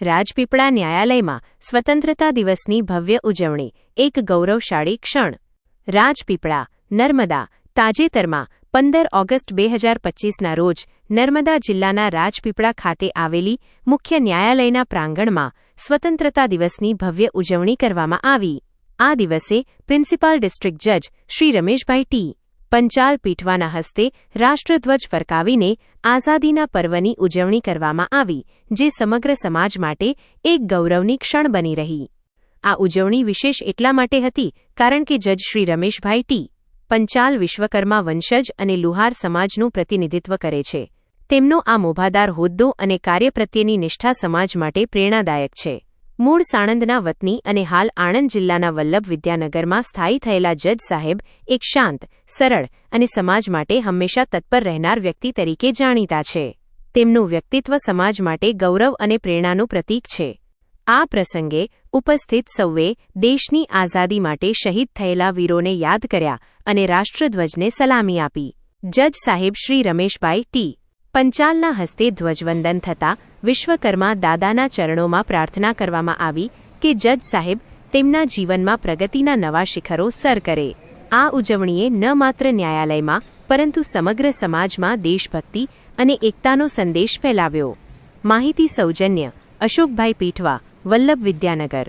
રાજપીપળા ન્યાયાલયમાં સ્વતંત્રતા દિવસની ભવ્ય ઉજવણી, એક ગૌરવશાળી ક્ષણ. રાજપીપળા, નર્મદા, તાજેતરમાં પંદર ઓગસ્ટ બે હજાર પચ્ચીસના રોજ નર્મદા જિલ્લાના રાજપીપળા ખાતે આવેલી મુખ્ય ન્યાયાલયના પ્રાંગણમાં સ્વતંત્રતા દિવસની ભવ્ય ઉજવણી કરવામાં આવી. આ દિવસે પ્રિન્સિપાલ ડિસ્ટ્રિક્ટ જજ શ્રી રમેશભાઈ ટી. પંચાલ પીઠવાના હસ્તે રાષ્ટ્રધ્વજ ફરકાવીને આઝાદીના પર્વની ઉજવણી કરવામાં આવી, જે સમગ્ર સમાજ માટે એક ગૌરવની ક્ષણ બની રહી. આ ઉજવણી વિશેષ એટલા માટે હતી, કારણ કે જજ શ્રી રમેશભાઈ ટી. પંચાલ વિશ્વકર્મા વંશજ અને લુહાર સમાજનું પ્રતિનિધિત્વ કરે છે. તેમનો આ મોભાદાર હોદ્દો અને કાર્ય પ્રત્યેની નિષ્ઠા સમાજ માટે પ્રેરણાદાયક છે. મૂળ સાણંદના વતની અને હાલ આણંદ જિલ્લાના વલ્લભ વિદ્યાનગરમાં સ્થાયી થયેલા જજ સાહેબ એક શાંત, સરળ અને સમાજ માટે હંમેશા તત્પર રહેનાર વ્યક્તિ તરીકે જાણીતા છે. તેમનું વ્યક્તિત્વ સમાજ માટે ગૌરવ અને પ્રેરણાનું પ્રતીક છે. આ પ્રસંગે ઉપસ્થિત સૌએ દેશની આઝાદી માટે શહીદ થયેલા વીરોને યાદ કર્યા અને રાષ્ટ્રધ્વજને સલામી આપી. જજ સાહેબ શ્રી રમેશભાઈ ટી. પંચાલના હસ્તે ધ્વજવંદન થતાં વિશ્વકર્મા દાદાના ચરણોમાં પ્રાર્થના કરવામાં આવી કે જજ સાહેબ તેમના જીવનમાં પ્રગતિના નવા શિખરો સર કરે. આ ઉજવણીએ ન માત્ર ન્યાયાલયમાં, પરંતુ સમગ્ર સમાજમાં દેશભક્તિ અને એકતાનો સંદેશ ફેલાવ્યો. માહિતી સૌજન્ય, અશોકભાઈ પીઠવા, વલ્લભ વિદ્યાનગર.